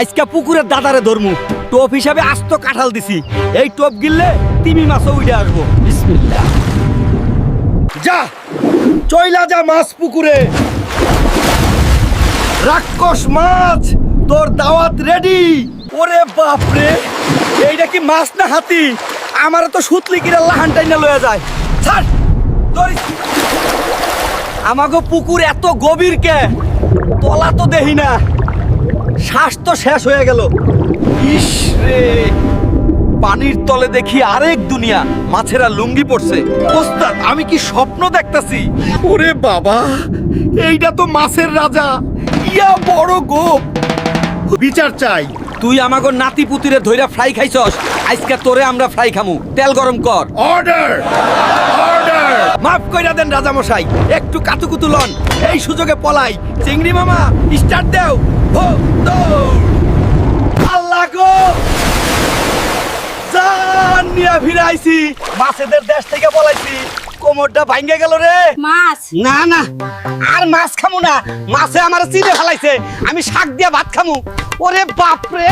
আজকে পুকুরের দাদারে ধরমু। টোপ হিসাবে আস্ত কাঁঠাল দিছি। এই টোপ গিললে তিমি মাছও উঠে আসব। যা, চইলা যা মাছ পুকুরে। রাক্ষস মাছ, তোর দাওয়াত রেডি। ওরে বাপ রে এইটা কি মাছ না হাতি? আমার তো সুতলি কিরা লাহান টাইনা লয়ে যায়। ছাড় আমাগো পুকুর এত গভীর কে? তলা তো দেহি না। শ্বাস তো শেষ হয়ে গেল। ইস রে। পানির তলে দেখি আরেক দুনিয়া মাছেরা লুঙ্গি পড়ছে ওস্তাদ আমি কি স্বপ্ন দেখতাছি? ওরে বাবা এইটা তো মাছের রাজা। ইয়া বড় গোপ। বিচার চাই। তুই আমাগো নাতি পুতিরে ধইরা ফ্রাই খাইছস। আজকে তোরে আমরা ফ্রাই খামু। তেল গরম কর। অর্ডার অর্ডার মাফ কইরা দেন রাজা মশাই একটু কাতুকুতু লন। এই সুযোগে পলাই। চিংড়ি মামা স্টার্ট দেও। দৌড়। আল্লাহ গো! জান নিয়া ফিরাইছি মাছেদের দেশ থেকে পলাইছি। কোমরটা ভাঙ্গে গেল রে। মাছ? না না আর মাছ খামু না। মাছে আমার চিনে ফেলাইছে। আমি শাক দিয়া ভাত খামু। ওরে বাপ রে